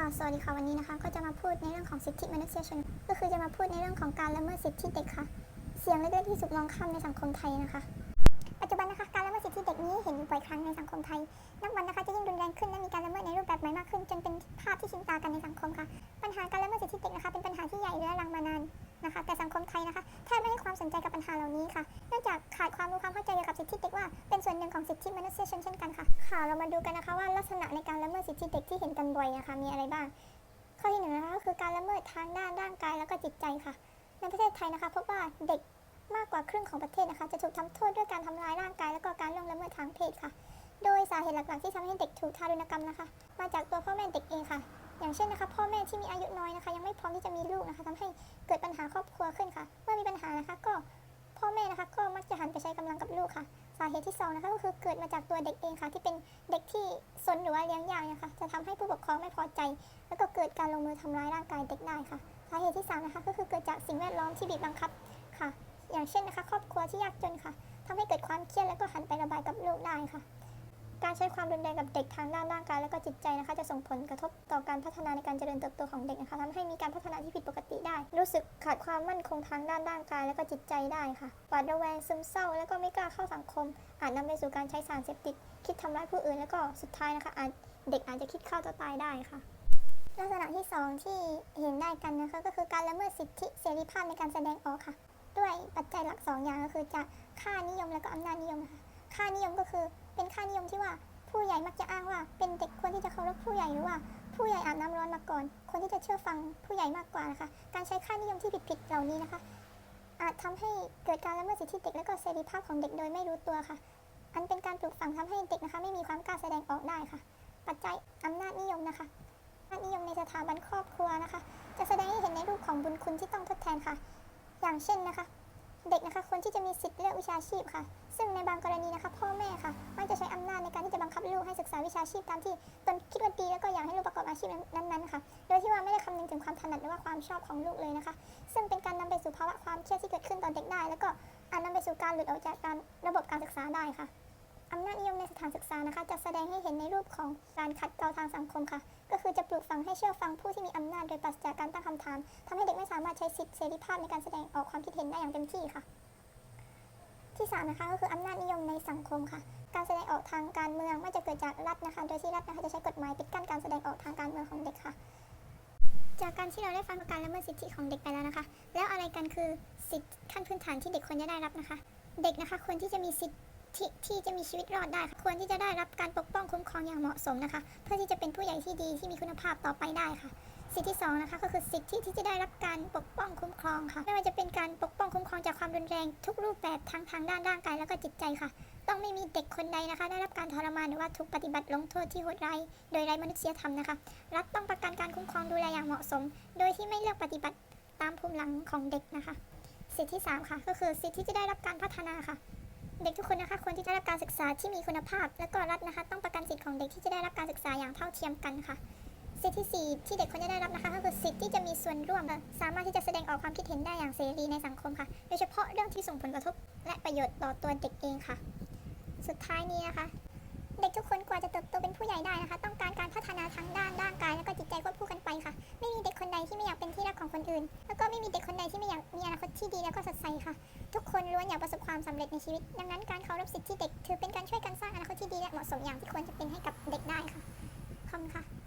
ค่ะ สวัสดีค่ะวันนี้นะคะ ก็จะมาพูดในเรื่องของสิทธิมนุษยชน ก็คือจะมาพูดในเรื่องของการละเมิดสิทธิเด็กค่ะ เสียงเล็กๆที่ถูกมองข้ามในสังคมไทยนะคะ ปัจจุบันนะคะการละเมิดสิทธิเด็กนี้เห็นอยู่บ่อยครั้งในสังคมไทย นับวันนะคะจะยิ่งรุนแรงขึ้นและมีการละเมิดในรูปแบบใหม่มากขึ้น จนเป็นภาพที่ชินตากันในสังคมค่ะ ปัญหาการละเมิดสิทธิเด็กนะคะเป็นปัญหาที่ใหญ่เรื้อรังมานาน นะคะ แต่สังคมไทยนะคะแทบไม่ให้ความสนใจกับปัญหาเหล่านี้ค่ะเนื่องจากขาดความรู้ความเข้าใจเกี่ยวกับสิทธิเด็กว่าเป็นส่วนหนึ่งของสิทธิมนุษยชนเช่นกันค่ะค่ะเรามาดูกันนะคะว่าลักษณะในการละเมิดสิทธิเด็กที่เห็นกันบ่อยนะคะมีอะไรบ้าง ข้อที่หนึ่งนะคะก็คือการละเมิดทางด้านร่างกายแล้วก็จิตใจค่ะ ในประเทศไทยนะคะพบว่าเด็กมากกว่าครึ่งของประเทศนะคะ จะถูกทำโทษด้วยการทำร้ายร่างกาย แล้วก็การล่วงละเมิดทางเพศค่ะ โดยสาเหตุหลักๆที่ทำให้เด็กถูกทารุณกรรมนะคะ มาจากตัวพ่อแม่เด็กเองค่ะ ที่มีอายุน้อยนะคะ ยังไม่พร้อมที่จะมีลูกนะคะทำให้เกิดปัญหาครอบครัวขึ้นค่ะ เมื่อมีปัญหานะคะก็พ่อแม่นะคะก็มักจะหันไปใช้กำลังกับลูกค่ะ สาเหตุที่สองนะคะก็คือเกิดมาจากตัวเด็กเองค่ะ ที่เป็นเด็กที่ซนหรือว่าเลี้ยงยากนะคะ จะทำให้ผู้ปกครองไม่พอใจ แล้วก็เกิดการลงมือทำร้ายร่างกายเด็กได้ค่ะ สาเหตุที่3นะคะก็คือเกิดจากสิ่งแวดล้อมที่บีบบังคับค่ะ อย่างเช่นนะคะ ครอบครัวที่ยากจนค่ะทำให้เกิดความเครียดแล้วก็หันไประบายกับลูกได้ค่ะ การใช้ความรุนแรงกับเด็กทางด้านร่างกายและก็จิตใจนะคะ จะส่งผลกระทบต่อการพัฒนาในการเจริญเติบโตของเด็กนะคะทำให้มีการพัฒนาที่ผิดปกติได้ รู้สึกขาดความมั่นคงทางด้านร่างกายและก็จิตใจได้ค่ะหวาดระแวงซึมเศร้า แล้วก็ไม่กล้าเข้าสังคม อาจนำไปสู่การใช้สารเสพติด คิดทำร้ายผู้อื่น แล้วก็สุดท้ายนะคะอาจเด็กอาจจะคิดฆ่าตัวตายได้ค่ะ ลักษณะที่ 2 ที่เห็นได้กันนะคะก็คือการละเมิดสิทธิเสรีภาพในการแสดงออกค่ะ ด้วยปัจจัยหลัก2อย่างก็คือจะค่านิยมและก็อำนาจนิยมนะคะ ค่านิยมก็คือ เป็นค่านิยมที่ว่าผู้ใหญ่มักจะอ้างว่า เป็นเด็กควรที่จะเคารพผู้ใหญ่หรือว่า ผู้ใหญ่อาบน้ำร้อนมาก่อนควรที่จะเชื่อฟังผู้ใหญ่มากกว่านะคะ การใช้ค่านิยมที่ผิดๆเหล่านี้นะคะ อาจทำให้เกิดการละเมิดสิทธิเด็กและก็เสรีภาพของเด็กโดยไม่รู้ตัวค่ะ อันเป็นการปลูกฝังทำให้เด็กนะคะ ไม่มีความกล้าแสดงออกได้ค่ะ ปัจจัยอำนาจนิยมนะคะอำนาจนิยมในสถาบันครอบครัวนะคะ จะแสดงให้เห็นในรูปของบุญคุณที่ต้องทดแทนค่ะ อย่างเช่นนะคะ เด็กนะคะควรที่จะมีสิทธิ์เลือกวิชาชีพค่ะ ซึ่งในบางกรณีนะคะพ่อแม่ค่ะมักจะใช้อำนาจในการที่จะบังคับลูกให้ศึกษาวิชาชีพตามที่ตนคิดว่าดีแล้วก็อยากให้ลูกประกอบอาชีพนั้นๆค่ะ โดยที่ว่าไม่ได้คำนึงถึงความถนัดหรือว่าความชอบของลูกเลยนะคะ ซึ่งเป็นการนำไปสู่ภาวะความเครียดที่เกิดขึ้นตอนเด็กได้ แล้วก็อาจนำไปสู่การหลุดออกจากการระบบการศึกษาได้ค่ะ อำนาจนิยมในสถานศึกษานะคะจะแสดงให้เห็นในรูปของการขัดเกลาทางสังคมค่ะ ก็คือจะปลูกฝังให้เชื่อฟังผู้ที่มีอำนาจโดยปราศจากการตั้งคำถามทำให้เด็กไม่สามารถใช้สิทธิเสรีภาพในการแสดงออกความคิดเห็นได้อย่างเต็มที่ค่ะ ที่สามนะคะก็คืออำนาจนิยมในสังคมค่ะ การแสดงออกทางการเมืองไม่จะเกิดจากรัฐนะคะ โดยที่รัฐนะคะจะใช้กฎหมายปิดกั้นการแสดงออกทางการเมืองของเด็กค่ะ จากการที่เราได้ฟังการละเมิดสิทธิของเด็กไปแล้วนะคะ แล้วอะไรกันคือสิทธิขั้นพื้นฐานที่เด็กควรจะได้รับนะคะ เด็กนะคะควรที่จะมีสิทธิ ที่ที่จะมีชีวิตรอดได้ค่ะควรที่จะได้รับการปกป้องคุ้มครองอย่างเหมาะสมนะคะ เพื่อที่จะเป็นผู้ใหญ่ที่ดีที่มีคุณภาพต่อไปได้ค่ะ สิทธิที่สองนะคะก็คือสิทธิที่จะได้รับการปกป้องคุ้มครองค่ะ ไม่ว่าจะเป็นการปกป้องคุ้มครองจากความรุนแรงทุกรูปแบบทั้งทางด้านร่างกายแล้วก็จิตใจค่ะ ต้องไม่มีเด็กคนใดนะคะ ได้รับการทรมานหรือว่าถูกปฏิบัติลงโทษที่โหดร้ายโดยไร้มนุษยธรรมนะคะ รัฐต้องประกันการคุ้มครองดูแลอย่างเหมาะสม โดยที่ไม่เลือกปฏิบัติตามภูมิหลังของเด็กนะคะ สิทธิที่สามค่ะ ก็คือสิทธิที่จะได้รับการพัฒนาค่ะ เด็กทุกคนนะคะควรที่จะได้รับการศึกษาที่มีคุณภาพ และก็รัฐนะคะ ต้องประกันสิทธิ์ของเด็กที่จะได้รับการศึกษาอย่างเท่าเทียมกันค่ะ สิทธิที่สี่ที่เด็กควรจะได้รับนะคะก็คือสิทธิที่จะมีส่วนร่วม สามารถที่จะแสดงออกความคิดเห็นได้อย่างเสรีในสังคมค่ะ โดยเฉพาะเรื่องที่ส่งผลกระทบ และประโยชน์ต่อตัวเด็กเองค่ะ สุดท้ายนี้นะคะ เด็กทุกคนกว่าจะเติบโตเป็นผู้ใหญ่ได้นะคะ ต้องการการพัฒนาทั้งด้านร่างกายและก็จิตใจควบ ความสำเร็จในชีวิต ดังนั้นการเคารพสิทธิเด็ก ถือเป็นการช่วยกันสร้างอนาคตที่ดีและเหมาะสมอย่างที่ควรจะเป็นให้กับเด็กได้ค่ะขอบคุณค่ะ